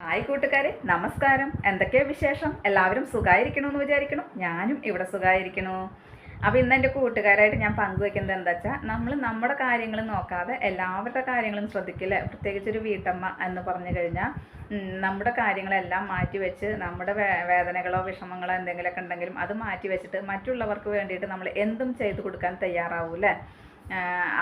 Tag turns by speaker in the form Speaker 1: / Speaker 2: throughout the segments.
Speaker 1: Hi കൂട്ടുകാരെ നമസ്കാരം. എന്തൊക്കെയാ വിശേഷം? എല്ലാവരും സുഖമായിരിക്കണമെന്ന് വിചാരിക്കണം. ഞാനും ഇവിടെ സുഖമായിരിക്കണു അപ്പോൾ ഇന്ന് എന്റെ കൂട്ടുകാരായിട്ട് ഞാൻ പങ്കുവെക്കുന്നത് എന്താ വെച്ചാൽ നമ്മൾ നമ്മുടെ കാര്യങ്ങൾ നോക്കാതെ എല്ലാവരുടെ കാര്യങ്ങളും ശ്രദ്ധിക്കില്ല? പ്രത്യേകിച്ച് ഒരു വീട്ടമ്മ എന്ന് പറഞ്ഞു കഴിഞ്ഞാൽ നമ്മുടെ കാര്യങ്ങളെല്ലാം മാറ്റി വെച്ച് നമ്മുടെ വേദനകളോ വിഷമങ്ങളോ എന്തെങ്കിലുമൊക്കെ ഉണ്ടെങ്കിലും അത് മാറ്റി വെച്ചിട്ട് മറ്റുള്ളവർക്ക് വേണ്ടിയിട്ട് നമ്മൾ എന്തും ചെയ്തു കൊടുക്കാൻ തയ്യാറാവൂല്ലേ?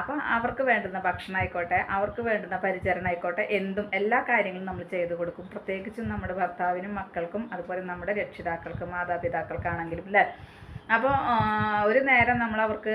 Speaker 1: അപ്പം അവർക്ക് വേണ്ടുന്ന ഭക്ഷണം ആയിക്കോട്ടെ അവർക്ക് വേണ്ടുന്ന പരിചരണം ആയിക്കോട്ടെ എന്തും എല്ലാ കാര്യങ്ങളും നമ്മൾ ചെയ്തു കൊടുക്കും. പ്രത്യേകിച്ചും നമ്മുടെ ഭർത്താവിനും മക്കൾക്കും അതുപോലെ നമ്മുടെ രക്ഷിതാക്കൾക്കും മാതാപിതാക്കൾക്കാണെങ്കിലും അല്ലേ? അപ്പോൾ ഒരു നേരം നമ്മൾ അവർക്ക്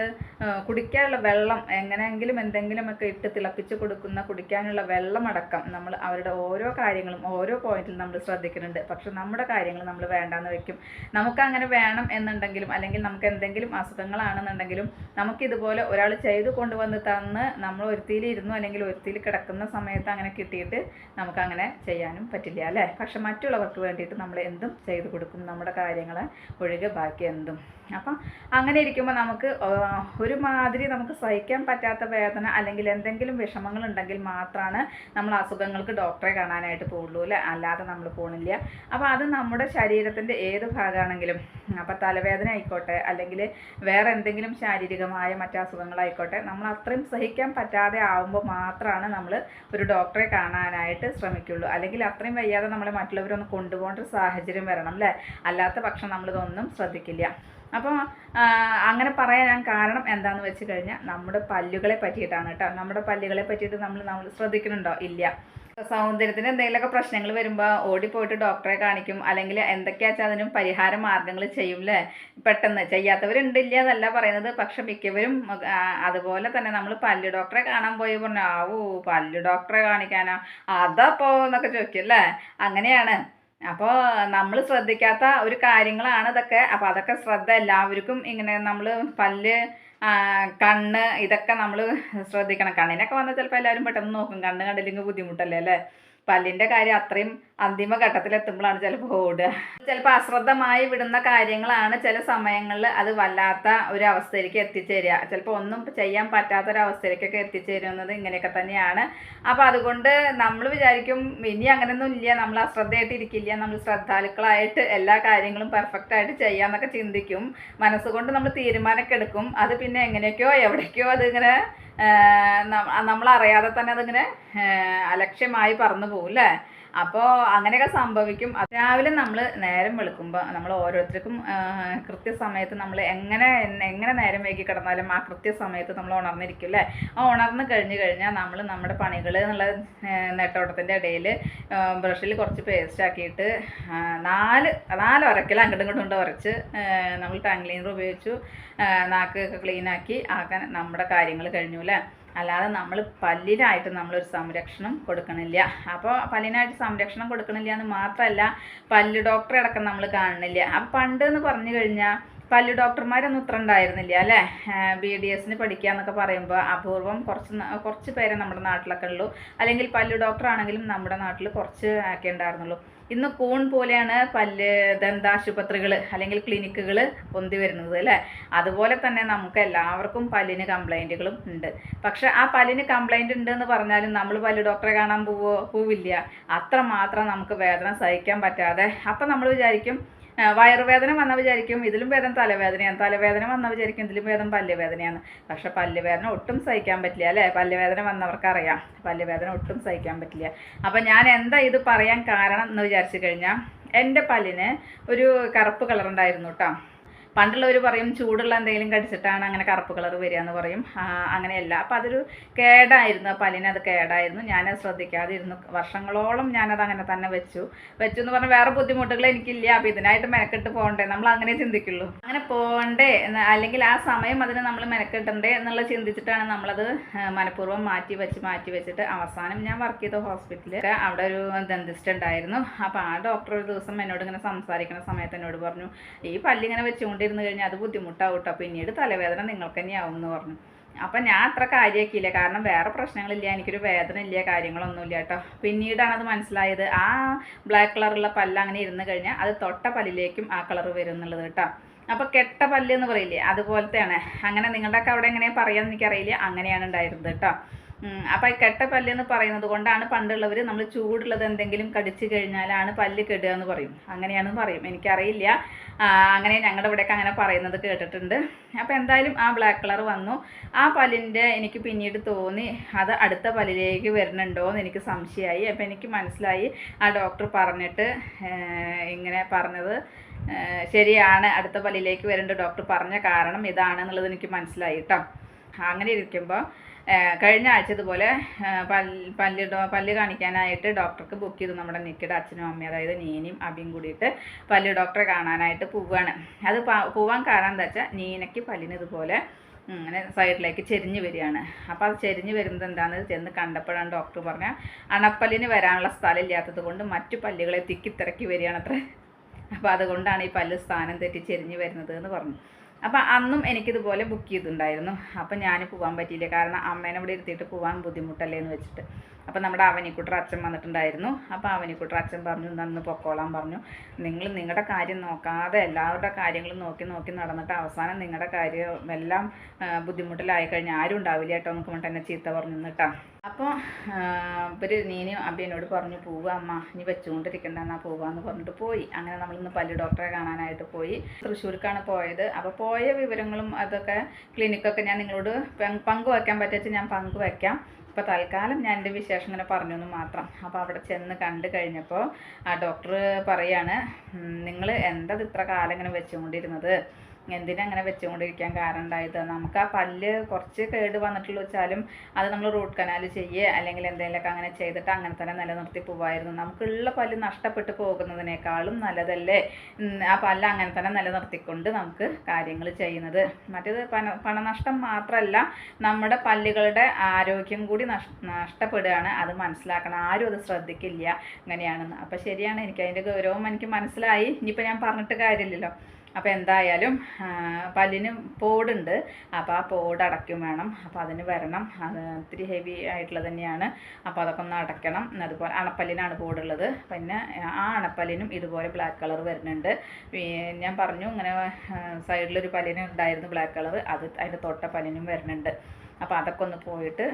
Speaker 1: കുടിക്കാനുള്ള വെള്ളം എങ്ങനെയെങ്കിലും എന്തെങ്കിലുമൊക്കെ ഇട്ട് തിളപ്പിച്ച് കൊടുക്കുന്ന കുടിക്കാനുള്ള വെള്ളമടക്കം നമ്മൾ അവരുടെ ഓരോ കാര്യങ്ങളും ഓരോ പോയിന്റിലും നമ്മൾ ശ്രദ്ധിക്കുന്നുണ്ട്. പക്ഷെ നമ്മുടെ കാര്യങ്ങൾ നമ്മൾ വേണ്ടാന്ന് വെക്കും. നമുക്ക് അങ്ങനെ വേണം എന്നുണ്ടെങ്കിലും അല്ലെങ്കിൽ നമുക്ക് എന്തെങ്കിലും അസുഖങ്ങളാണെന്നുണ്ടെങ്കിലും നമുക്കിതുപോലെ ഒരാൾ ചെയ്തു കൊണ്ടുവന്ന് തന്ന് നമ്മൾ ഒരുത്തിയിൽ ഇരുന്നു അല്ലെങ്കിൽ ഒരുത്തിയിൽ കിടക്കുന്ന സമയത്ത് അങ്ങനെ കിട്ടിയിട്ട് നമുക്കങ്ങനെ ചെയ്യാനും പറ്റില്ല അല്ലേ? പക്ഷെ മറ്റുള്ളവർക്ക് വേണ്ടിയിട്ട് നമ്മൾ എന്തും ചെയ്തു കൊടുക്കും. നമ്മുടെ കാര്യങ്ങളെ ഒഴികെ ബാക്കി എന്തും. അപ്പം അങ്ങനെ ഇരിക്കുമ്പോൾ നമുക്ക് ഒരുമാതിരി നമുക്ക് സഹിക്കാൻ പറ്റാത്ത വേദന അല്ലെങ്കിൽ എന്തെങ്കിലും വിഷമങ്ങൾ ഉണ്ടെങ്കിൽ മാത്രമാണ് നമ്മൾ അസുഖങ്ങൾക്ക് ഡോക്ടറെ കാണാനായിട്ട് പോകുള്ളൂ അല്ലേ? അല്ലാതെ നമ്മൾ പോണില്ല. അപ്പോൾ അത് നമ്മുടെ ശരീരത്തിന്റെ ഏത് ഭാഗമാണെങ്കിലും അപ്പോൾ തലവേദന ആയിക്കോട്ടെ അല്ലെങ്കിൽ വേറെ എന്തെങ്കിലും ശാരീരികമായ മറ്റു അസുഖങ്ങളായിക്കോട്ടെ നമ്മൾ അത്രയും സഹിക്കാൻ പറ്റാതെ ആവുമ്പോൾ മാത്രമാണ് നമ്മൾ ഒരു ഡോക്ടറെ കാണാനായിട്ട് ശ്രമിക്കുള്ളൂ. അല്ലെങ്കിൽ അത്രയും വയ്യാതെ നമ്മളെ മറ്റുള്ളവരൊന്ന് കൊണ്ടുപോകേണ്ട ഒരു സാഹചര്യം വരണം അല്ലേ? അല്ലാത്ത പക്ഷം നമ്മളിതൊന്നും ശ്രദ്ധിക്കില്ല. അപ്പോൾ അങ്ങനെ പറയാൻ കാരണം എന്താണെന്ന് വെച്ച് കഴിഞ്ഞാൽ നമ്മുടെ പല്ലുകളെ പറ്റിയിട്ടാണ് കേട്ടോ. നമ്മുടെ പല്ലുകളെ പറ്റിയിട്ട് നമ്മൾ നമ്മൾ ശ്രദ്ധിക്കുന്നുണ്ടോ? ഇല്ല. സൗന്ദര്യത്തിന് എന്തെങ്കിലുമൊക്കെ പ്രശ്നങ്ങൾ വരുമ്പോൾ ഓടിപ്പോയിട്ട് ഡോക്ടറെ കാണിക്കും. അല്ലെങ്കിൽ എന്തൊക്കെയാ വെച്ചാൽ അതിനും പരിഹാര മാർഗങ്ങൾ ചെയ്യും അല്ലേ പെട്ടെന്ന് ചെയ്യാത്തവരുണ്ട് ഇല്ല എന്നല്ല പറയുന്നത്. പക്ഷെ മിക്കവരും അതുപോലെ തന്നെ നമ്മൾ പല്ല് ഡോക്ടറെ കാണാൻ പോയി പറഞ്ഞു ആവൂ പല്ലു ഡോക്ടറെ കാണിക്കാനോ? അതപ്പോ? എന്നൊക്കെ ചോദിക്കും അല്ലേ? അങ്ങനെയാണ്. അപ്പോൾ നമ്മൾ ശ്രദ്ധിക്കാത്ത ഒരു കാര്യങ്ങളാണ് ഇതൊക്കെ. അപ്പോൾ അതൊക്കെ ശ്രദ്ധ എല്ലാവർക്കും ഇങ്ങനെ നമ്മൾ പല്ല് കണ്ണ് ഇതൊക്കെ നമ്മൾ ശ്രദ്ധിക്കണം. കണ്ണിനൊക്കെ വന്നാൽ ചിലപ്പോൾ എല്ലാവരും പെട്ടെന്ന് നോക്കും. കണ്ണ് കണ്ടില്ലെങ്കിൽ ബുദ്ധിമുട്ടല്ലേ അല്ലേ? പല്ലിന്റെ കാര്യം അത്രയും അന്തിമ ഘട്ടത്തിലെത്തുമ്പോഴാണ് ചിലപ്പോൾ ഓടുക. ചിലപ്പോൾ അശ്രദ്ധമായി വിടുന്ന കാര്യങ്ങളാണ് ചില സമയങ്ങളിൽ അത് വല്ലാത്ത ഒരു അവസ്ഥയിലേക്ക് എത്തിച്ചേരുക. ചിലപ്പോൾ ഒന്നും ചെയ്യാൻ പറ്റാത്ത ഒരു അവസ്ഥയിലേക്കൊക്കെ എത്തിച്ചേരുന്നത് ഇങ്ങനെയൊക്കെ തന്നെയാണ്. അപ്പോൾ അതുകൊണ്ട് നമ്മൾ വിചാരിക്കും ഇനി അങ്ങനെയൊന്നും ഇല്ല നമ്മൾ അശ്രദ്ധയായിട്ട് ഇരിക്കില്ല നമ്മൾ ശ്രദ്ധാലുക്കളായിട്ട് എല്ലാ കാര്യങ്ങളും പെർഫെക്റ്റ് ആയിട്ട് ചെയ്യാന്നൊക്കെ ചിന്തിക്കും. മനസ്സുകൊണ്ട് നമ്മൾ തീരുമാനമൊക്കെ എടുക്കും. അത് പിന്നെ എങ്ങനെയൊക്കെയോ എവിടേക്കോ അതിങ്ങനെ നമ്മൾ അറിയാതെ തന്നെ അതിങ്ങനെ അലക്ഷ്യമായി പറന്നു പോകും അല്ലേ? അപ്പോൾ അങ്ങനെയൊക്കെ സംഭവിക്കും. രാവിലെ നമ്മൾ നേരം വെളുക്കുമ്പോൾ നമ്മൾ ഓരോരുത്തർക്കും കൃത്യസമയത്ത് നമ്മൾ എങ്ങനെ എങ്ങനെ നേരം വൈകി കിടന്നാലും ആ കൃത്യസമയത്ത് നമ്മൾ ഉണർന്നിരിക്കും അല്ലേ? ആ ഉണർന്ന് കഴിഞ്ഞ് കഴിഞ്ഞാൽ നമ്മൾ നമ്മുടെ പണികൾ എന്നുള്ള നെട്ടോട്ടത്തിന്റെ ഇടയിൽ ബ്രഷിൽ കുറച്ച് പേസ്റ്റ് ആക്കിയിട്ട് നാല് നാല് ഉരക്കൽ അങ്ങോട്ടും ഇങ്ങോട്ടും കൊണ്ട് നമ്മൾ ടങ് ക്ലീനർ ഉപയോഗിച്ചു നാക്കൊക്കെ ക്ലീനാക്കി ആക്കാൻ നമ്മുടെ കാര്യങ്ങൾ കഴിഞ്ഞു അല്ലേ? അല്ലാതെ നമ്മൾ പല്ലിനായിട്ട് നമ്മളൊരു സംരക്ഷണം കൊടുക്കണില്ല. അപ്പോൾ പല്ലിനായിട്ട് സംരക്ഷണം കൊടുക്കണില്ല എന്ന് മാത്രമല്ല പല്ല് ഡോക്ടറെ അടക്കം നമ്മൾ കാണണില്ല അപ്പം പണ്ട് എന്ന് പറഞ്ഞു കഴിഞ്ഞാൽ പല്ല് ഡോക്ടർമാരൊന്നും ഇത്ര ഉണ്ടായിരുന്നില്ല അല്ലേ? ബി ഡി എസിന് പഠിക്കുക എന്നൊക്കെ പറയുമ്പോൾ അപൂർവം കുറച്ച് കുറച്ച് പേരെ നമ്മുടെ നാട്ടിലൊക്കെ ഉള്ളൂ. അല്ലെങ്കിൽ പല്ല് ഡോക്ടർ ആണെങ്കിലും നമ്മുടെ നാട്ടിൽ കുറച്ച് ഒക്കെ ഉണ്ടായിരുന്നുള്ളൂ ഇന്ന് കൂൺ പോലെയാണ് പല്ല് ദന്താശുപത്രികൾ അല്ലെങ്കിൽ ക്ലിനിക്കുകൾ പൊന്തി വരുന്നത് അല്ലേ? അതുപോലെ തന്നെ നമുക്ക് എല്ലാവർക്കും പല്ലിന് കംപ്ലൈന്റുകളും ഉണ്ട്. പക്ഷെ ആ പല്ലിന് കംപ്ലൈന്റ് ഉണ്ട് എന്ന് പറഞ്ഞാലും നമ്മൾ പല്ല് ഡോക്ടറെ കാണാൻ പോവോ പോവില്ല. അത്രമാത്രം നമുക്ക് വേദന സഹിക്കാൻ പറ്റാതെ. അപ്പം നമ്മൾ വിചാരിക്കും വയറുവേദന വന്ന വിചാരിക്കും ഇതിലും ഭേദം തലവേദനയാണ്. തലവേദന വന്ന വിചാരിക്കും ഇതിലും ഭേദം പല്ലുവേദനയാണ്. പക്ഷെ പല്ലുവേദന ഒട്ടും സഹിക്കാൻ പറ്റില്ല അല്ലേ? പല്ലുവേദന വന്നവർക്കറിയാം. പല്ലുവേദന ഒട്ടും സഹിക്കാൻ പറ്റില്ല. അപ്പം ഞാൻ എന്താ ഇത് പറയാൻ കാരണം എന്ന് വിചാരിച്ചു കഴിഞ്ഞാൽ എന്റെ പല്ലിന് ഒരു കറുപ്പ് കളർ ഉണ്ടായിരുന്നു കേട്ടോ പണ്ടുള്ളവർ പറയും ചൂടുള്ള എന്തെങ്കിലും കടിച്ചിട്ടാണ് അങ്ങനെ കറുപ്പ് കളർ വരിക എന്ന് പറയും അങ്ങനെയല്ല. അപ്പം അതൊരു കേടായിരുന്നു. ആ പല്ലിന് അത് കേടായിരുന്നു. ഞാനത് ശ്രദ്ധിക്കാതെ ഇരുന്നു വർഷങ്ങളോളം ഞാനത് അങ്ങനെ തന്നെ വെച്ചു. വെച്ചു എന്ന് പറഞ്ഞാൽ വേറെ ബുദ്ധിമുട്ടുകൾ എനിക്കില്ല. അപ്പം ഇതിനായിട്ട് മെനക്കെട്ട് പോകണ്ടേ? നമ്മൾ അങ്ങനെ ചിന്തിക്കുള്ളൂ. അങ്ങനെ പോകണ്ടേ അല്ലെങ്കിൽ ആ സമയം അതിന് നമ്മൾ മെനക്കെട്ടണ്ടേ എന്നുള്ള ചിന്തിച്ചിട്ടാണ് നമ്മളത് മനഃപൂർവം മാറ്റി വെച്ച് മാറ്റി വെച്ചിട്ട് അവസാനം ഞാൻ വർക്ക് ചെയ്ത ഹോസ്പിറ്റലിൽ അവിടെ ഒരു ദന്തിസ്റ്റ് ഉണ്ടായിരുന്നു. അപ്പോൾ ആ ഡോക്ടർ ഒരു ദിവസം എന്നോട് ഇങ്ങനെ സംസാരിക്കുന്ന സമയത്ത് എന്നോട് പറഞ്ഞു ഈ പല്ലിങ്ങനെ വെച്ചുകൊണ്ടിരുന്ന് കഴിഞ്ഞാൽ അത് ബുദ്ധിമുട്ടാവും കേട്ടോ പിന്നീട് തലവേദന നിങ്ങൾക്ക് തന്നെയാവും എന്ന് പറഞ്ഞു. അപ്പം ഞാൻ അത്ര കാര്യമാക്കിയില്ല കാരണം വേറെ പ്രശ്നങ്ങളില്ല. എനിക്കൊരു വേദന ഇല്ല കാര്യങ്ങളൊന്നുമില്ല കേട്ടോ. പിന്നീടാണ് അത് മനസ്സിലായത്. ആ ബ്ലാക്ക് കളറുള്ള പല്ല് അങ്ങനെ ഇരുന്ന് കഴിഞ്ഞാൽ അത് തൊട്ട പല്ലിലേക്കും ആ കളർ വരും എന്നുള്ളത് കേട്ടോ. അപ്പോൾ കെട്ട പല്ല് എന്ന് പറയില്ലേ അതുപോലത്തെയാണ്. അങ്ങനെ നിങ്ങളുടെയൊക്കെ അവിടെ എങ്ങനെയാണ് പറയാമെന്ന് എനിക്കറിയില്ല. അങ്ങനെയാണ് ഉണ്ടായിരുന്നത് കേട്ടോ. അപ്പൊ ഈ കെട്ട പല്ല് എന്ന് പറയുന്നത് കൊണ്ടാണ് പണ്ടുള്ളവർ നമ്മൾ ചൂടുള്ളത് എന്തെങ്കിലും കടിച്ചു കഴിഞ്ഞാലാണ് പല്ല് കെടുക എന്ന് പറയും. അങ്ങനെയാണെന്ന് പറയും. എനിക്കറിയില്ല. അങ്ങനെ ഞങ്ങളുടെ ഇവിടെയൊക്കെ അങ്ങനെ പറയുന്നത് കേട്ടിട്ടുണ്ട്. അപ്പോൾ എന്തായാലും ആ ബ്ലാക്ക് കളർ വന്നു. ആ പല്ലിന്റെ എനിക്ക് പിന്നീട് തോന്നി അത് അടുത്ത പല്ലിലേക്ക് വരുന്നുണ്ടോ എന്ന് എനിക്ക് സംശയമായി. അപ്പോൾ എനിക്ക് മനസ്സിലായി. ആ ഡോക്ടർ പറഞ്ഞിട്ട് ഇങ്ങനെ പറഞ്ഞത്. ശരിയാണ് അടുത്ത പല്ലിലേക്ക് വരേണ്ട ഡോക്ടർ പറഞ്ഞ കാരണം ഇതാണെന്നുള്ളത് എനിക്ക് മനസ്സിലായി കേട്ടോ അങ്ങനെ ഇരിക്കുമ്പോൾ കഴിഞ്ഞ ആഴ്ച ഇതുപോലെ പല്ല് പല്ല് കാണിക്കാനായിട്ട് ഡോക്ടർക്ക് ബുക്ക് ചെയ്തു നമ്മുടെ നിക്കിയുടെ അച്ഛനും അമ്മയും അതായത് നീനയും അബിയും കൂടിയിട്ട് പല്ല് ഡോക്ടറെ കാണാനായിട്ട് പോവുകയാണ് അത് പോവാൻ കാരണം എന്താ വെച്ചാൽ നീനയ്ക്ക് പല്ലിന് ഇതുപോലെ അങ്ങനെ സൈഡിലേക്ക് ചെരിഞ്ഞ് വരികയാണ്. അപ്പോൾ അത് ചെരിഞ്ഞ് വരുന്നത് എന്താണെന്ന് ചെന്ന് കണ്ടപ്പോഴാണ് ഡോക്ടർ പറഞ്ഞ അണപ്പല്ലിന് വരാനുള്ള സ്ഥലം ഇല്ലാത്തത് കൊണ്ട് മറ്റു പല്ലുകളെ തിക്കിത്തിറക്കി വരികയാണ് അത്ര അപ്പോൾ അതുകൊണ്ടാണ് ഈ പല്ല് സ്ഥാനം തെറ്റി ചെരിഞ്ഞ് വരുന്നത് എന്ന് പറഞ്ഞു. അപ്പോൾ അന്നും എനിക്കിതുപോലെ ബുക്ക് ചെയ്തിട്ടുണ്ടായിരുന്നു. അപ്പോൾ ഞാൻ പോകാൻ പറ്റിയില്ല. കാരണം അമ്മേനെ ഇവിടെ ഇരുത്തിയിട്ട് പോകാൻ ബുദ്ധിമുട്ടല്ലേ എന്ന് വെച്ചിട്ട്. അപ്പോൾ നമ്മുടെ അവനിക്കുട്ടർ അച്ഛൻ വന്നിട്ടുണ്ടായിരുന്നു. അപ്പോൾ അവനിക്കുട്ടർ അച്ഛൻ പറഞ്ഞു നന്ന് പൊക്കോളാം പറഞ്ഞു. നിങ്ങൾ നിങ്ങളുടെ കാര്യം നോക്കാതെ എല്ലാവരുടെ കാര്യങ്ങളും നോക്കി നോക്കി നടന്നിട്ട് അവസാനം നിങ്ങളുടെ കാര്യം എല്ലാം ബുദ്ധിമുട്ടിലായി കഴിഞ്ഞാൽ ആരും ഉണ്ടാവില്ല കേട്ടോ നമുക്ക് പറഞ്ഞിട്ട് എന്നെ ചീത്ത പറഞ്ഞു നിന്നിട്ടാ. അപ്പോൾ ഇവർ നീനും അബിയനോട് പറഞ്ഞു പോവുക അമ്മ നീ വെച്ചുകൊണ്ടിരിക്കണ്ട എന്നാ പോവാന്ന് പറഞ്ഞിട്ട് പോയി. അങ്ങനെ നമ്മളിന്ന് പല്ല് ഡോക്ടറെ കാണാനായിട്ട് പോയി. തൃശ്ശൂർക്കാണ് പോയത്. അപ്പോൾ പോയ വിവരങ്ങളും അതൊക്കെ ക്ലിനിക്കൊക്കെ ഞാൻ നിങ്ങളോട് പങ്ക് പങ്കുവയ്ക്കാൻ പറ്റുക ഞാൻ പങ്കുവയ്ക്കാം ഇപ്പോൾ തൽക്കാലം ഞാൻ എന്റെ വിശേഷം ഇങ്ങനെ പറഞ്ഞു എന്ന് മാത്രം. അപ്പോൾ അവിടെ ചെന്ന് കണ്ടു കഴിഞ്ഞപ്പോൾ ആ ഡോക്ടർ പറയാണ് നിങ്ങൾ എന്താ ഇത് ഇത്ര കാലം ഇങ്ങനെ വെച്ചുകൊണ്ടിരുന്നത്? എന്തിനാ അങ്ങനെ വെച്ചുകൊണ്ടിരിക്കാൻ കാരണം ഉണ്ടായത്? നമുക്ക് ആ പല്ല് കുറച്ച് കേട് വന്നിട്ടുള്ള വെച്ചാലും അത് നമ്മൾ റൂട്ട് കനാൽ ചെയ്യുക അല്ലെങ്കിൽ എന്തെങ്കിലുമൊക്കെ അങ്ങനെ ചെയ്തിട്ട് അങ്ങനെ തന്നെ നിലനിർത്തി പോവായിരുന്നു. നമുക്കുള്ള പല്ല് നഷ്ടപ്പെട്ടു പോകുന്നതിനേക്കാളും നല്ലതല്ലേ? ആ പല്ല് അങ്ങനെ തന്നെ നിലനിർത്തിക്കൊണ്ട് നമുക്ക് കാര്യങ്ങൾ ചെയ്യുന്നത്. മറ്റേത് പണ പണനഷ്ടം മാത്രമല്ല നമ്മുടെ പല്ലുകളുടെ ആരോഗ്യം കൂടി നഷ് നഷ്ടപ്പെടുകയാണ്. അത് മനസ്സിലാക്കണം. ആരും അത് ശ്രദ്ധിക്കില്ല. ഇങ്ങനെയാണെന്ന്. അപ്പോൾ ശരിയാണ്. എനിക്ക് അതിന്റെ ഗൗരവം എനിക്ക് മനസ്സിലായി. ഇനിയിപ്പോൾ ഞാൻ പറഞ്ഞിട്ട് കാര്യമില്ലല്ലോ. അപ്പോൾ എന്തായാലും പല്ലിന് പോടുണ്ട്. അപ്പോൾ ആ പോട് അടയ്ക്കും വേണം. അപ്പോൾ അതിന് വരണം. അത് ഇത്തിരി ഹെവി ആയിട്ടുള്ളത് തന്നെയാണ്. അപ്പോൾ അതൊക്കെ ഒന്ന് അടയ്ക്കണം. അതുപോലെ അണപ്പല്ലിനാണ് പോടുള്ളത്. പിന്നെ ആ അണപ്പല്ലിനും ഇതുപോലെ ബ്ലാക്ക് കളർ വരുന്നുണ്ട്. ഞാൻ പറഞ്ഞു ഇങ്ങനെ സൈഡിലൊരു പല്ലിന് ഉണ്ടായിരുന്നു ബ്ലാക്ക് കളർ അത് അതിന്റെ തൊട്ട പല്ലിനും വരുന്നുണ്ട്. അപ്പോൾ അതൊക്കെ ഒന്ന് പോയിട്ട്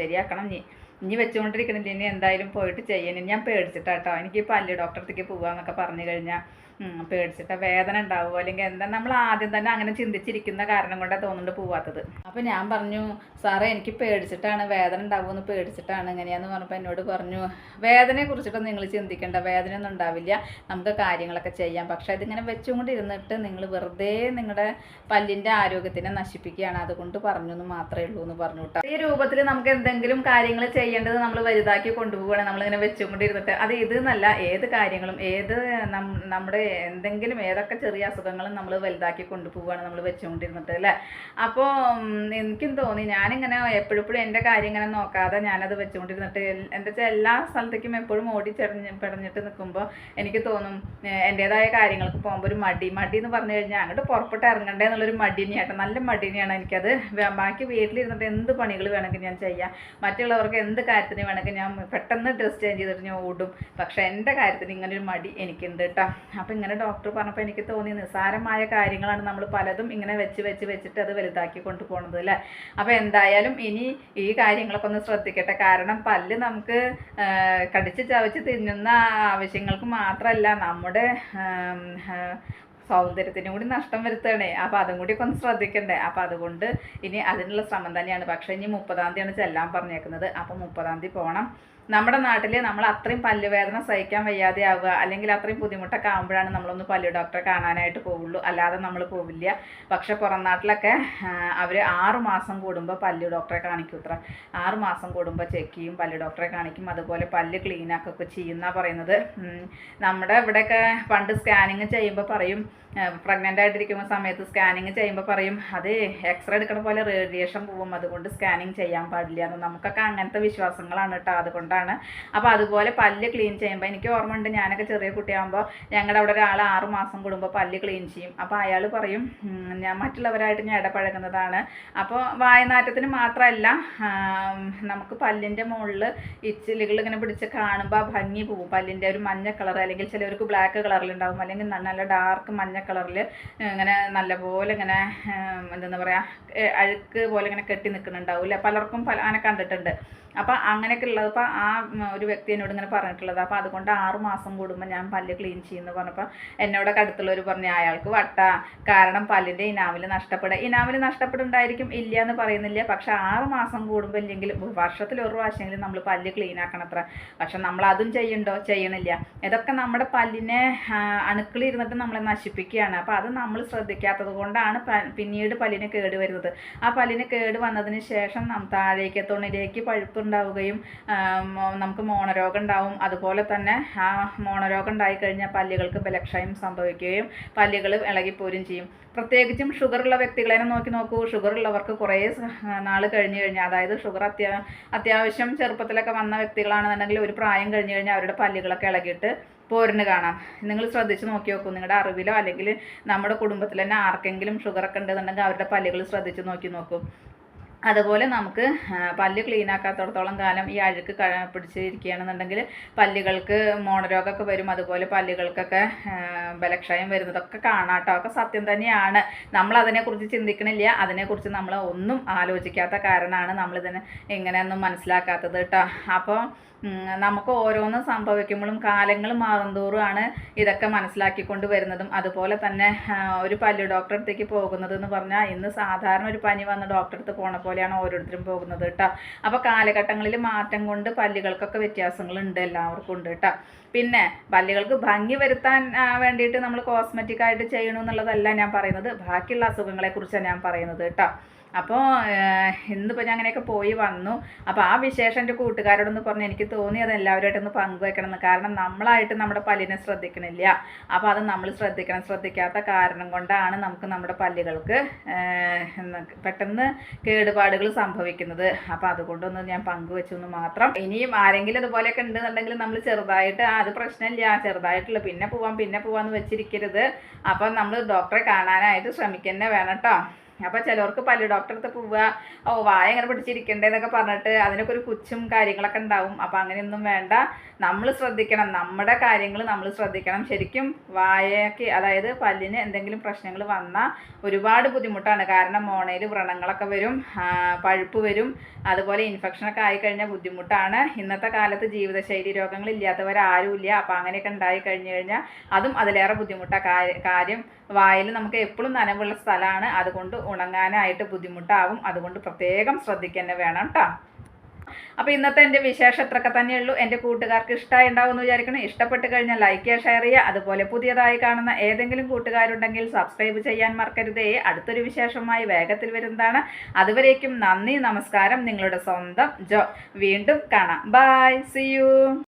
Speaker 1: ശരിയാക്കണം. ഇനി ഇനി വെച്ചുകൊണ്ടിരിക്കണില്ല. ഇനി എന്തായാലും പോയിട്ട് ചെയ്യണം. ഞാൻ പേടിച്ചിട്ടാട്ടോ. എനിക്ക് പല്ല് ഡോക്ടറത്തേക്ക് പോകാമെന്നൊക്കെ പറഞ്ഞു കഴിഞ്ഞാൽ പേടിച്ചിട്ട വേദന ഉണ്ടാവുമോ അല്ലെങ്കിൽ എന്താ നമ്മൾ ആദ്യം തന്നെ അങ്ങനെ ചിന്തിച്ചിരിക്കുന്ന കാരണം കൊണ്ടാണ് തോന്നുന്നുണ്ട് പോവാത്തത്. അപ്പോൾ ഞാൻ പറഞ്ഞു സാറേ എനിക്ക് പേടിച്ചിട്ടാണ് വേദന ഉണ്ടാവുമെന്ന് പേടിച്ചിട്ടാണ് എങ്ങനെയാന്ന് പറഞ്ഞപ്പോൾ എന്നോട് പറഞ്ഞു വേദനയെ കുറിച്ചിട്ടൊന്നും നിങ്ങൾ ചിന്തിക്കേണ്ട വേദനയൊന്നും ഉണ്ടാവില്ല നമുക്ക് കാര്യങ്ങളൊക്കെ ചെയ്യാം. പക്ഷെ ഇതിങ്ങനെ വെച്ചുകൊണ്ടിരുന്നിട്ട് നിങ്ങൾ വെറുതെ നിങ്ങളുടെ പല്ലിന്റെ ആരോഗ്യത്തിനെ നശിപ്പിക്കുകയാണ്. അതുകൊണ്ട് പറഞ്ഞു എന്ന് മാത്രമേ ഉള്ളൂ എന്ന് പറഞ്ഞു കേട്ടോ. ഈ രൂപത്തിൽ നമുക്ക് എന്തെങ്കിലും കാര്യങ്ങൾ ചെയ്യേണ്ടത് നമ്മൾ വലുതാക്കി കൊണ്ടുപോവുകയാണ് നമ്മളിങ്ങനെ വെച്ചുകൊണ്ടിരുന്നിട്ട്. അത് ഇത് എന്നല്ല ഏത് കാര്യങ്ങളും ഏത് നമ്മുടെ എന്തെങ്കിലും ഏതൊക്കെ ചെറിയ അസുഖങ്ങളും നമ്മൾ വലുതാക്കി കൊണ്ടുപോവുകയാണ് നമ്മൾ വെച്ചുകൊണ്ടിരുന്നിട്ട് അല്ലേ? അപ്പോൾ എനിക്കും തോന്നി. ഞാനിങ്ങനെ എപ്പോഴെപ്പോഴും എന്റെ കാര്യം ഇങ്ങനെ നോക്കാതെ ഞാനത് വെച്ചുകൊണ്ടിരുന്നിട്ട് എന്താ വെച്ചാൽ എല്ലാ സ്ഥലത്തേക്കും എപ്പോഴും ഓടി ചെറിഞ്ഞ് പിടഞ്ഞിട്ട് നിൽക്കുമ്പോൾ എനിക്ക് തോന്നും എന്റേതായ കാര്യങ്ങൾക്ക് പോകുമ്പോൾ ഒരു മടി. മടി എന്ന് പറഞ്ഞു കഴിഞ്ഞാൽ അങ്ങോട്ട് പുറപ്പെട്ട് ഇറങ്ങണ്ടേ എന്നുള്ളൊരു മടി തന്നെയാട്ടോ നല്ല മടി തന്നെയാണ് എനിക്കത്. ബാക്കി വീട്ടിലിരുന്നിട്ട് എന്ത് പണികൾ വേണമെങ്കിൽ ഞാൻ ചെയ്യാം. മറ്റുള്ളവർക്ക് എന്ത് കാര്യത്തിന് വേണമെങ്കിൽ ഞാൻ പെട്ടെന്ന് ഡ്രസ് ചേഞ്ച് ചെയ്തിട്ട് ഞാൻ ഓടും. പക്ഷേ എന്റെ കാര്യത്തിന് ഇങ്ങനൊരു മടി എനിക്കുണ്ട് കേട്ടോ അപ്പോൾ ഇങ്ങനെ ഡോക്ടർ പറഞ്ഞപ്പോൾ എനിക്ക് തോന്നി നിസ്സാരമായ കാര്യങ്ങളാണ് നമ്മൾ പലതും ഇങ്ങനെ വെച്ച് വെച്ച് വെച്ചിട്ട് അത് വലുതാക്കി കൊണ്ടുപോകുന്നത് അല്ലേ? അപ്പോൾ എന്തായാലും ഇനി ഈ കാര്യങ്ങളൊക്കെ ഒന്ന് ശ്രദ്ധിക്കട്ടെ. കാരണം പല്ല് നമുക്ക് കടിച്ച് ചവച്ച് തിന്നുന്ന ആവശ്യങ്ങൾക്ക് മാത്രമല്ല നമ്മുടെ സൗന്ദര്യത്തിനും കൂടി നഷ്ടം വരുത്തണേ. അപ്പോൾ അതും കൂടി ഒന്ന് ശ്രദ്ധിക്കണ്ടേ. അപ്പോൾ അതുകൊണ്ട് ഇനി അതിനുള്ള ശ്രമം തന്നെയാണ്. പക്ഷേ ഇനി മുപ്പതാം തീയതിയാണ് ചെല്ലാൻ പറഞ്ഞേക്കുന്നത്. അപ്പോൾ മുപ്പതാം തീയതി പോകണം നമ്മുടെ നാട്ടിൽ നമ്മൾ അത്രയും പല്ലുവേദന സഹിക്കാൻ വയ്യാതെ ആവുക അല്ലെങ്കിൽ അത്രയും ബുദ്ധിമുട്ടൊക്കെ ആകുമ്പോഴാണ് നമ്മളൊന്ന് പല്ലു ഡോക്ടറെ കാണാനായിട്ട് പോവുള്ളൂ. അല്ലാതെ നമ്മൾ പോവില്ല. പക്ഷെ പുറം നാട്ടിലൊക്കെ അവർ ആറ് മാസം കൂടുമ്പോൾ പല്ലു ഡോക്ടറെ കാണിക്കും ഇത്ര. ആറ് മാസം കൂടുമ്പോൾ ചെക്ക് ചെയ്യും പല്ലു ഡോക്ടറെ കാണിക്കും. അതുപോലെ പല്ല് ക്ലീനാക്കൊക്കെ ചെയ്യുന്ന പറയുന്നത്. നമ്മുടെ ഇവിടെയൊക്കെ പണ്ട് സ്കാനിങ് ചെയ്യുമ്പോൾ പറയും പ്രഗ്നന്റ് ആയിട്ടിരിക്കുന്ന സമയത്ത് സ്കാനിങ് ചെയ്യുമ്പോൾ പറയും അത് എക്സ്റേ എടുക്കണ പോലെ റേഡിയേഷൻ പോവും അതുകൊണ്ട് സ്കാനിങ് ചെയ്യാൻ പാടില്ല. എന്ന് നമുക്കൊക്കെ അങ്ങനത്തെ വിശ്വാസങ്ങളാണ് കേട്ടോ അതുകൊണ്ടാണ്. അപ്പോൾ അതുപോലെ പല്ല് ക്ലീൻ ചെയ്യുമ്പോൾ എനിക്ക് ഓർമ്മയുണ്ട് ഞാനൊക്കെ ചെറിയ കുട്ടിയാകുമ്പോൾ ഞങ്ങളുടെ അവിടെ ഒരാൾ ആറ് മാസം കൂടുമ്പോൾ പല്ല് ക്ലീൻ ചെയ്യും. അപ്പോൾ അയാൾ പറയും ഞാൻ മറ്റുള്ളവരായിട്ട് ഞാൻ ഇടപഴകുന്നതാണ്. അപ്പോൾ വായനാറ്റത്തിന് മാത്രമല്ല നമുക്ക് പല്ലിന്റെ മുകളിൽ ഇച്ചിലുകൾ ഇങ്ങനെ പിടിച്ച് കാണുമ്പോൾ ഭംഗി പോവും. പല്ലിന്റെ ഒരു മഞ്ഞ കളർ അല്ലെങ്കിൽ ചിലവർക്ക് ബ്ലാക്ക് കളറിലുണ്ടാവും അല്ലെങ്കിൽ നല്ല ഡാർക്ക് മഞ്ഞ കളറിൽ ഇങ്ങനെ നല്ലപോലെ ഇങ്ങനെ എന്തെന്ന് പറയുക അഴുക്ക് പോലെ ഇങ്ങനെ കെട്ടി നിൽക്കുന്നുണ്ടാവില്ല പലർക്കും പല അങ്ങനെ കണ്ടിട്ടുണ്ട്. അപ്പം അങ്ങനെയൊക്കെ ഉള്ളത്. അപ്പോൾ ആ ഒരു വ്യക്തി എന്നോട് ഇങ്ങനെ പറഞ്ഞിട്ടുള്ളത്. അപ്പോൾ അതുകൊണ്ട് ആറ് മാസം കൂടുമ്പോൾ ഞാൻ പല്ല് ക്ലീൻ ചെയ്യുന്നു പറഞ്ഞപ്പോൾ എന്നോടൊക്കെ അടുത്തുള്ളവർ പറഞ്ഞു അയാൾക്ക് വട്ട. കാരണം പല്ലിന്റെ ഇനാമിൽ നഷ്ടപ്പെടുക ഇനാമിൽ നഷ്ടപ്പെടുണ്ടായിരിക്കും ഇല്ല എന്ന് പറയുന്നില്ല. പക്ഷെ ആറ് മാസം കൂടുമ്പോൾ ഇല്ലെങ്കിൽ വർഷത്തിൽ ഒരു പ്രാവശ്യമെങ്കിലും നമ്മൾ പല്ല് ക്ലീൻ ആക്കണത്ര. പക്ഷെ നമ്മൾ അതും ചെയ്യണ്ടോ ചെയ്യണില്ല. ഇതൊക്കെ നമ്മുടെ പല്ലിനെ അണുക്കളിരുന്നിട്ട് നമ്മളെ നശിപ്പിക്കുകയാണ്. അപ്പോൾ അത് നമ്മൾ ശ്രദ്ധിക്കാത്തത് കൊണ്ടാണ് പിന്നീട് പല്ലിന് കേട് വരുന്നത്. ആ പല്ലിന് കേട് വന്നതിന് ശേഷം താഴേക്ക് തൊണിലേക്ക് പഴുപ്പുണ്ടാവുകയും മോ- നമുക്ക് മോണരോഗം ഉണ്ടാവും. അതുപോലെ തന്നെ ആ മോണരോഗം ഉണ്ടായി കഴിഞ്ഞാൽ പല്ലുകൾക്ക് ബലക്ഷയം സംഭവിക്കുകയും പല്ലുകൾ ഇളകിപ്പോരും ചെയ്യും. പ്രത്യേകിച്ചും ഷുഗറുള്ള വ്യക്തികളെ നോക്കി നോക്കൂ. ഷുഗർ ഉള്ളവർക്ക് കുറേ നാൾ കഴിഞ്ഞു കഴിഞ്ഞാൽ അതായത് ഷുഗർ അത്യാ അത്യാവശ്യം ചെറുപ്പത്തിലൊക്കെ വന്ന വ്യക്തികളാണെന്നുണ്ടെങ്കിൽ ഒരു പ്രായം കഴിഞ്ഞു കഴിഞ്ഞാൽ അവരുടെ പല്ലുകളൊക്കെ ഇളകിയിട്ട് പോരിന് കാണാം. നിങ്ങൾ ശ്രദ്ധിച്ച് നോക്കി നോക്കൂ. നിങ്ങളുടെ അറിവിലോ അല്ലെങ്കിൽ നമ്മുടെ കുടുംബത്തിൽ തന്നെ ആർക്കെങ്കിലും ഷുഗറൊക്കെ ഉണ്ടെന്നുണ്ടെങ്കിൽ അവരുടെ പല്ലുകൾ ശ്രദ്ധിച്ച് നോക്കി നോക്കൂ. അതുപോലെ നമുക്ക് പല്ല് ക്ലീൻ ആക്കാത്തടത്തോളം കാലം ഈ അഴുക്ക് പിടിച്ചിരിക്കുകയാണെന്നുണ്ടെങ്കിൽ പല്ലുകൾക്ക് മോണരോഗമൊക്കെ വരും. അതുപോലെ പല്ലുകൾക്കൊക്കെ ബലക്ഷയം വരുന്നതൊക്കെ കാണാട്ടോ. ഒക്കെ സത്യം തന്നെയാണ്. നമ്മൾ അതിനെക്കുറിച്ച് ചിന്തിക്കണില്ല. അതിനെക്കുറിച്ച് നമ്മൾ ഒന്നും ആലോചിക്കാത്ത കാരണമാണ് നമ്മളിതിനെ ഇങ്ങനെയൊന്നും മനസ്സിലാക്കാത്തത് കേട്ടോ അപ്പോൾ നമുക്ക് ഓരോന്നും സംഭവിക്കുമ്പോഴും കാലങ്ങൾ മാറുന്തോറുമാണ് ഇതൊക്കെ മനസ്സിലാക്കിക്കൊണ്ട് വരുന്നതും. അതുപോലെ തന്നെ ഒരു പല്ലു ഡോക്ടറെ അടുത്തേക്ക് പോകുന്നത് എന്ന് പറഞ്ഞാൽ ഇന്ന് സാധാരണ ഒരു പനി വന്ന് ഡോക്ടറെ അടുത്ത് പോണ പോലെയാണ് ഓരോരുത്തരും പോകുന്നത് കേട്ടോ. അപ്പോൾ കാലഘട്ടങ്ങളിൽ മാറ്റം കൊണ്ട് പല്ലുകൾക്കൊക്കെ വ്യത്യാസങ്ങളുണ്ട് എല്ലാവർക്കും ഉണ്ട് കേട്ടോ. പിന്നെ പല്ലുകൾക്ക് ഭംഗി വരുത്താൻ വേണ്ടിയിട്ട് നമ്മൾ കോസ്മെറ്റിക് ആയിട്ട് ചെയ്യണമെന്നുള്ളതല്ല ഞാൻ പറയുന്നത്. ബാക്കിയുള്ള അസുഖങ്ങളെക്കുറിച്ചാണ് ഞാൻ പറയുന്നത് കേട്ടോ. അപ്പോൾ ഇന്നിപ്പോൾ ഞാൻ അങ്ങനെയൊക്കെ പോയി വന്നു. അപ്പോൾ ആ വിശേഷം എന്റെ കൂട്ടുകാരോടൊന്ന് പറഞ്ഞ് എനിക്ക് തോന്നി അത് എല്ലാവരുമായിട്ടൊന്ന് പങ്കുവെക്കണം എന്ന് കാരണം നമ്മളായിട്ട് നമ്മുടെ പല്ലിനെ ശ്രദ്ധിക്കണില്ല. അപ്പോൾ അത് നമ്മൾ ശ്രദ്ധിക്കണം. ശ്രദ്ധിക്കാത്ത കാരണം കൊണ്ടാണ് നമുക്ക് നമ്മുടെ പല്ലുകൾക്ക് പെട്ടെന്ന് കേടുപാടുകൾ സംഭവിക്കുന്നത്. അപ്പോൾ അതുകൊണ്ടൊന്ന് ഞാൻ പങ്കുവെച്ചു എന്ന് മാത്രം. ഇനിയും ആരെങ്കിലും അതുപോലെയൊക്കെ ഉണ്ടെന്നുണ്ടെങ്കിൽ നമ്മൾ ചെറുതായിട്ട് അത് പ്രശ്നമില്ല. ചെറുതായിട്ടുള്ള പിന്നെ പോവാം പിന്നെ പോവാന്ന് വെച്ചിരിക്കരുത്. അപ്പം നമ്മൾ ഡോക്ടറെ കാണാനായിട്ട് ശ്രമിക്കുക വേണം കേട്ടോ. അപ്പോൾ ചിലവർക്ക് പല്ല് ഡോക്ടറെ അടുത്ത് പോവുക ഓ വായ എങ്ങനെ പിടിച്ചിരിക്കണ്ടേ? എന്നൊക്കെ പറഞ്ഞിട്ട് അതിനൊക്കെ ഒരു കുച്ചും കാര്യങ്ങളൊക്കെ ഉണ്ടാവും. അപ്പോൾ അങ്ങനെയൊന്നും വേണ്ട. നമ്മൾ ശ്രദ്ധിക്കണം. നമ്മുടെ കാര്യങ്ങൾ നമ്മൾ ശ്രദ്ധിക്കണം. ശരിക്കും വായയ്ക്ക് അതായത് പല്ലിന് എന്തെങ്കിലും പ്രശ്നങ്ങൾ വന്നാൽ ഒരുപാട് ബുദ്ധിമുട്ടാണ്. കാരണം മോണയിൽ വ്രണങ്ങളൊക്കെ വരും പഴുപ്പ് വരും അതുപോലെ ഇൻഫെക്ഷനൊക്കെ ആയിക്കഴിഞ്ഞാൽ ബുദ്ധിമുട്ടാണ്. ഇന്നത്തെ കാലത്ത് ജീവിതശൈലി രോഗങ്ങൾ ഇല്ലാത്തവരാരുമില്ല അപ്പോൾ അങ്ങനെയൊക്കെ ഉണ്ടായി കഴിഞ്ഞു കഴിഞ്ഞാൽ അതും അതിലേറെ ബുദ്ധിമുട്ടാണ് കാര്യം വായിൽ നമുക്ക് എപ്പോഴും നനവുള്ള സ്ഥലമാണ്. അതുകൊണ്ട് ഉണങ്ങാനായിട്ട് ബുദ്ധിമുട്ടാവും. അതുകൊണ്ട് പ്രത്യേകം ശ്രദ്ധിക്കുക വേണം കേട്ടോ അപ്പോൾ ഇന്നത്തെ എന്റെ വിശേഷം ഇത്രയൊക്കെ തന്നെയുള്ളൂ എന്റെ കൂട്ടുകാർക്ക് ഇഷ്ടമായി ഉണ്ടാവുമെന്ന് വിചാരിക്കണം ഇഷ്ടപ്പെട്ട് കഴിഞ്ഞാൽ ലൈക്ക് ചെയ്യുക ഷെയർ ചെയ്യുക. അതുപോലെ പുതിയതായി കാണുന്ന ഏതെങ്കിലും കൂട്ടുകാരുണ്ടെങ്കിൽ സബ്സ്ക്രൈബ് ചെയ്യാൻ മറക്കരുതേ. അടുത്തൊരു വിശേഷമായി വേഗത്തിൽ വരുന്നതാണ്. അതുവരേക്കും നന്ദി നമസ്കാരം. നിങ്ങളുടെ സ്വന്തം ജോ. വീണ്ടും കാണാം. By C U